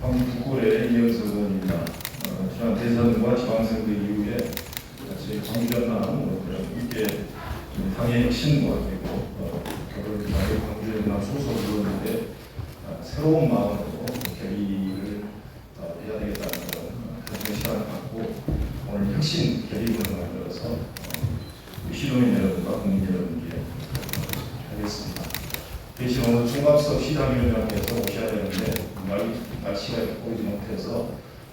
광주구의 이영석 의원입니다. 어, 지난 대선과 지방선거 이후에 광주전남 어, 그런 좀 당의 혁신과 그리고 어, 결을 위하여 광주전남 소속 의원들의 어, 새로운 마음으로 결의를 어, 해야 되겠다는 그런 시간을 갖고 오늘 혁신 결의문을 만들어서 어, 우리 시도민 여러분과 국민 여러분께 어, 하겠습니다. 대신 오늘 종합석 시장위원장께서 오셔야 되는데 말, 날씨가 보이지 못해서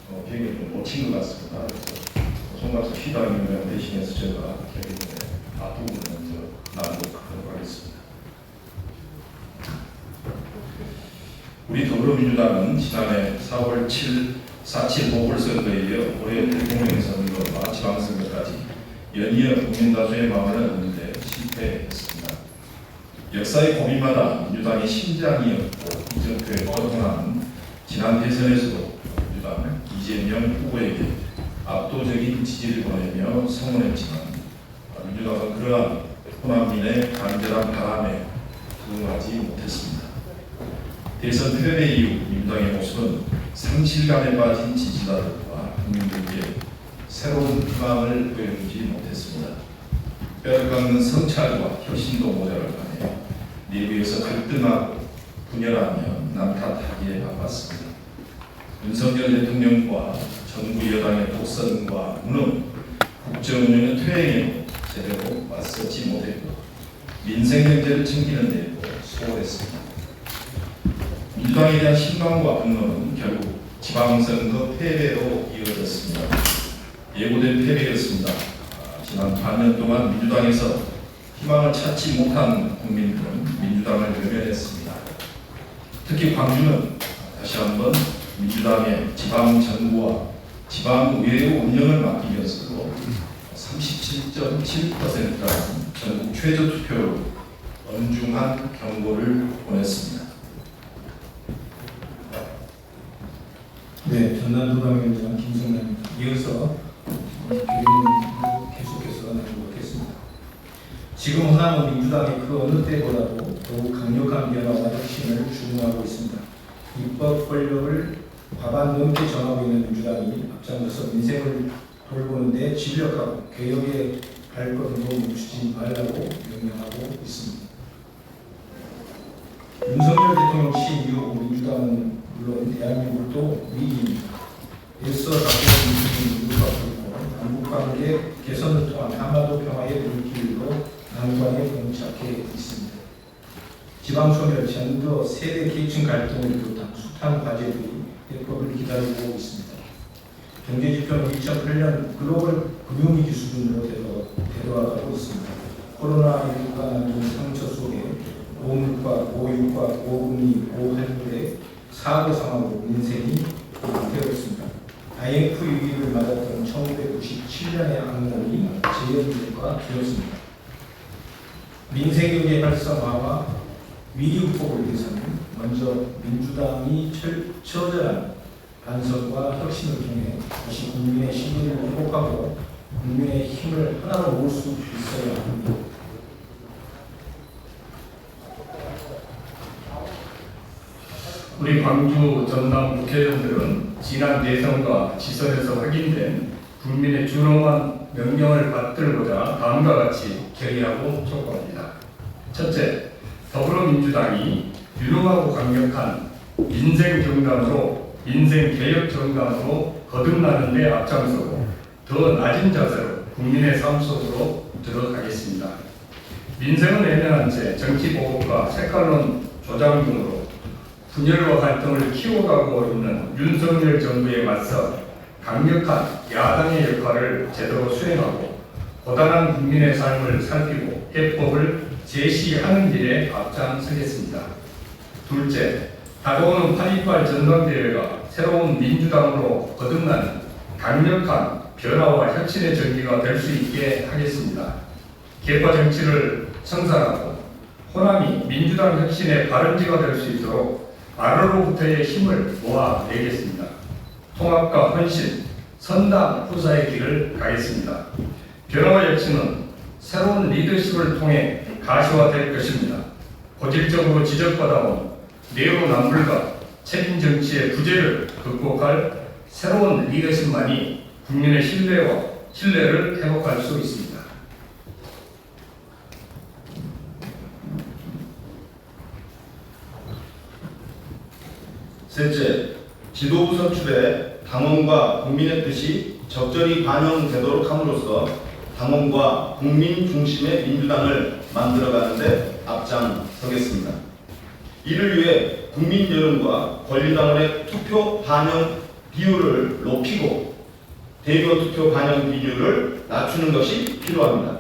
어, 비행기 좀 놓친 것 같습니다. 그래서 종합석 시장위원장 대신해서 제가 결의문에 앞부분을 먼저 나누도록 하겠습니다. 우리 더불어민주당은 지난해 4월 7, 4.7 보궐선거에 이어 올해 대통령 선거와 지방선거까지 연이어 국민 다수의 마음을 얻는데 실패했습니다. 역사의 고비마다 민주당이 심장이었고 이정표에 거듭나는 지난 대선에서도 민주당은 이재명 후보에게 압도적인 지지를 보내며 성원했지만 민주당은 그러한 호남민의 간절한 바람에 부응하지 못했습니다. 대선 패배 이후 민주당의 모습은 상실감에 빠진 지지자들과 국민들께 새로운 희망을 보여주지 못했습니다. 뼈를 깎는 성찰과 혁신도 모자랄 판 에 내부에서 갈등하고 분열하며 남탓하기에 바빴습니다. 윤석열 대통령과 정부 여당의 독선과 무능, 국정운영의 퇴행에 제대로 맞서지 못했고 민생 경제를 챙기는 데도 소홀했습니다. 민주당에 대한 신망과 분노는 결국 지방선거 패배로 이어졌습니다. 예고된 패배였습니다. 아, 지난 반년 동안 민주당에서 희망을 찾지 못한 국민들은 민주당을 외면했습니다. 특히 광주는 다시 한번 민주당의 지방 정부와 지방 의회 운영을 맡기면서도 37.7%라는 전국 최저 투표로 엄중한 경고를 보냈습니다. 네, 전남도당위원장 김성남입니다. 이어서 지금 호남은 민주당이 그 어느 때보다도 더욱 강력한 변화와 혁신을 주문하고 있습니다. 입법 권력을 과반 넘게 정하고 있는 민주당이 앞장서서 민생을 돌보는데 진력하고 개혁의 발걸음도 멈추지 말라고 명령하고 있습니다. 윤석열 대통령 취임 이후 민주당은 물론 대한민국도 위기입니 다투는 민주주의 누가고 남북관계 개선을 통한 한반도 평화의 물길로 난관에 봉착해 있습니다. 지방소멸, 전도, 세대 계층 갈등을 비롯한 숱한 과제들이 해법을 기다리고 있습니다. 경제지표는 2008년 글로벌 금융위기 수준으로 되돌아- 되돌아가고 있습니다. 코로나19가 남긴 상처 속에 고물가, 고유가, 고금리, 고환율의 사고 상황으로 민생이 되어 있습니다. IMF 위기를 맞았던 1997년의 악몽이 재현과 되었습니다. 민생경제 활성화와 위기 극복을 위해서는 먼저 민주당이 철, 처절한 반성과 혁신을 통해 다시 국민의 신뢰를 회복하고 국민의 힘을 하나로 모을 수 있어야 합니다. 우리 광주 전남 국회의원들은 지난 대선과 지선에서 확인된 국민의 준엄한 명령을 받들고자 다음과 같이 결의하고 촉구합니다. 첫째, 더불어민주당이 유능하고 강력한 민생 정당으로 민생 개혁 정당으로 거듭나는 데 앞장서고 더 낮은 자세로 국민의 삶 속으로 들어가겠습니다. 민생은 애매한 채 정치 보복과 색깔론 조장 등으로 분열과 갈등을 키워가고 있는 윤석열 정부에 맞서 강력한 야당의 역할을 제대로 수행하고 고단한 국민의 삶을 살피고 해법을 제시하는 일에 앞장서겠습니다. 둘째, 다가오는 8.28 전당대회가 새로운 민주당으로 거듭나는 강력한 변화와 혁신의 전기가 될 수 있게 하겠습니다. 개파 정치를 청산하고 호남이 민주당 혁신의 발원지가 될 수 있도록 아래로부터의 힘을 모아내겠습니다. 통합과 헌신, 선당 후사의 길을 가겠습니다. 변화와 혁신은 새로운 리더십을 통해 가시화될 것입니다. 고질적으로 지적받아온 내로남불과 책임 정치의 부재를 극복할 새로운 리더십만이 국민의 신뢰와 신뢰를 회복할 수 있습니다. 셋째, 지도부 선출에 당원과 국민의 뜻이 적절히 반영되도록 함으로써 당원과 국민 중심의 민주당을 만들어가는데 앞장서겠습니다. 이를 위해 국민 여론과 권리당원의 투표 반영 비율을 높이고 대의원 투표 반영 비율을 낮추는 것이 필요합니다.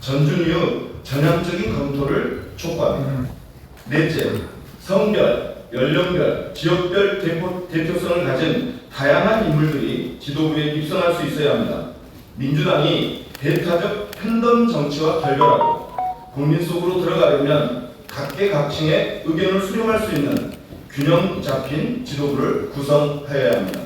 전준 이후 전향적인 검토를 촉구합니다. 넷째, 성별, 연령별, 지역별 대표, 대표성을 가진 다양한 인물들이 지도부에 입성할 수 있어야 합니다. 민주당이 대타적 팬덤 정치와 결별하고 국민 속으로 들어가려면 각계각층의 의견을 수렴할 수 있는 균형 잡힌 지도부를 구성하여야 합니다.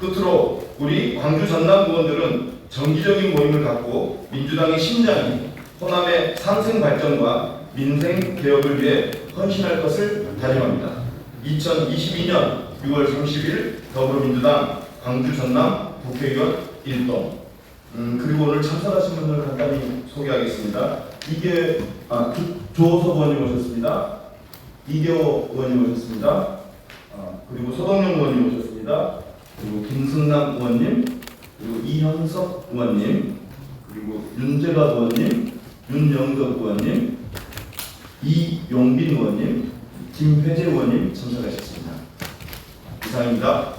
끝으로 우리 광주 전남 의원들은 정기적인 모임을 갖고 민주당의 심장인 호남의 상생 발전과 민생 개혁을 위해 헌신할 것을 다짐합니다. 2022년 6월 30일 더불어민주당 광주 전남 국회의원 1동 음, 그리고 오늘 참석하신 분들 간단히 소개하겠습니다. 이게 아, 조- 조호석 의원님 오셨습니다. 이교 의원님 오셨습니다. 아, 그리고 서동영 의원님 오셨습니다. 그리고 김승남 의원님, 그리고 이현석 의원님, 그리고 윤재갑 의원님, 윤영덕 의원님, 이용빈 의원님, 김회재 의원님 참석하셨습니다. 이상입니다.